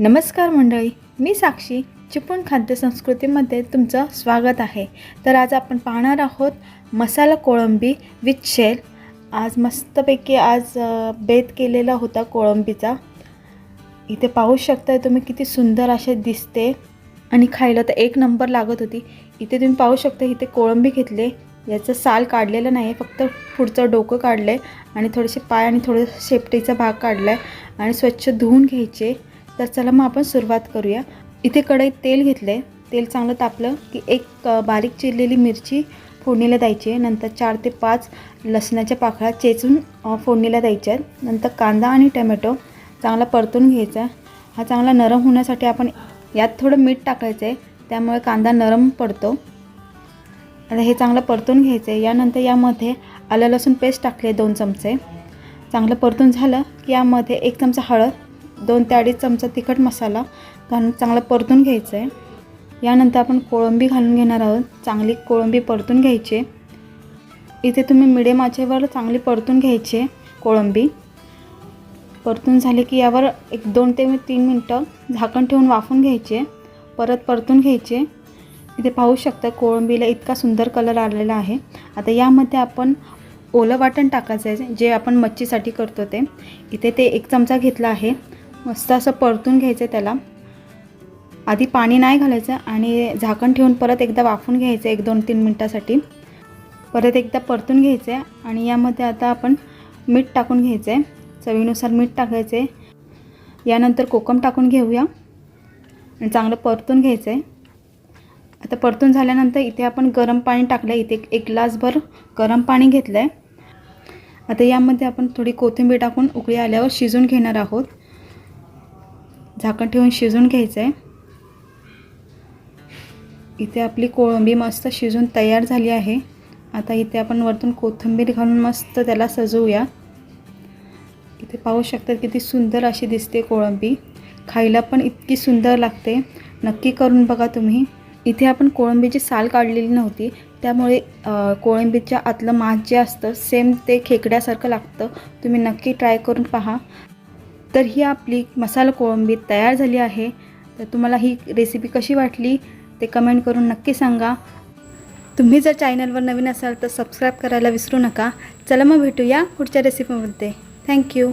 नमस्कार मंडळी मी साक्षी. चिपळूण खाद्यसंस्कृतीमध्ये तुमचं स्वागत आहे. तर आज आपण पाहणार आहोत मसाला कोळंबी विथ शेल. आज मस्तपैकी आज बेत केलेला होता कोळंबीचा. इथे पाहू शकताय तुम्ही किती सुंदर असे दिसते. आणि खायला तर एक नंबर लागत होती. इथे तुम्ही पाहू शकता इथे कोळंबी घेतले. याचं साल काढलेलं नाही फक्त पुढचं डोकं काढलं आहे आणि थोडेसे पाय आणि थोडं शेपटीचा भाग काढला आहे आणि स्वच्छ धुवून घ्यायचे. तर चला मग आपण सुरुवात करूया. इथे कढईत तेल घेतलं आहे तेल चांगलं तापलं की एक बारीक चिरलेली मिरची फोडणीला द्यायची आहे. नंतर चार ते पाच लसणाच्या पाकळ्या चेचून फोडणीला द्यायच्या आहेत. नंतर कांदा आणि टमॅटो चांगला परतून घ्यायचा हा चांगला नरम होण्यासाठी आपण यात थोडं मीठ टाकायचं आहे. त्यामुळे कांदा नरम पडतो. आता हे चांगलं परतून घ्यायचं आहे. यानंतर यामध्ये आलं लसूण पेस्ट टाकले दोन चमचे. चांगलं परतून झालं की यामध्ये एक चमचा हळद दोन ते अडीच चमचा तिखट मसाला घालून चांगला परतून घ्यायचा आहे यानंतर आपण कोळंबी घालून घेणार आहोत. चांगली कोळंबी परतून घ्यायची. इथे तुम्ही मिडियम आचेवर चांगली परतून घ्यायची कोळंबी. परतून झाले की यावर एक दोन ते तीन मिनटं झाकण ठेवून वाफून घ्यायचे. परत परतून घ्यायचे. इथे पाहू शकता कोळंबीला इतका सुंदर कलर आलेला आहे. आता यामध्ये आपण ओलं वाटण टाकायचं आहे जे आपण मच्छीसाठी करतो ते. इथे ते एक चमचा घेतला आहे. मस्त असं परतून घ्यायचं आहे त्याला. आधी पाणी नाही घालायचं आणि झाकण ठेवून परत एकदा वाफून घ्यायचं एक दोन तीन मिनटासाठी. परत एकदा परतून घ्यायचं आहे आणि यामध्ये आता आपण मीठ टाकून घ्यायचं आहे चवीनुसार मीठ टाकायचं आहे यानंतर कोकम टाकून घेऊया. आणि चांगलं परतून घ्यायचं आहे आता परतून झाल्यानंतर इथे आपण गरम पाणी टाकलं आहे इथे एक ग्लासभर गरम पाणी घेतलं आहे आता यामध्ये आपण थोडी कोथिंबीर टाकून उकळी आल्यावर शिजून घेणार आहोत. झाकण ठेवून शिजून घ्यायचं आहे इथे आपली कोळंबी मस्त शिजून तयार झाली आहे. आता इथे आपण वरतून कोथिंबीर घालून मस्त त्याला सजवूया. इथे पाहू शकतात किती सुंदर अशी दिसते कोळंबी. खायला पण इतकी सुंदर लागते. नक्की करून बघा तुम्ही. इथे आपण कोळंबीची साल काढलेली नव्हती. त्यामुळे कोळंबीच्या आतलं मांस जे असतं सेम ते खेकड्यासारखं लागतं. तुम्ही नक्की ट्राय करून पहा. तर ही आपली मसाला कोळंबी तयार झाली आहे. तर तुम्हाला ही रेसिपी कशी वाटली ते कमेंट करून नक्की सांगा. तुम्ही जर चॅनलवर नवीन असाल तर सबस्क्राईब करायला विसरू नका. चला मग भेटूया पुढच्या रेसिपीमध्ये थँक्यू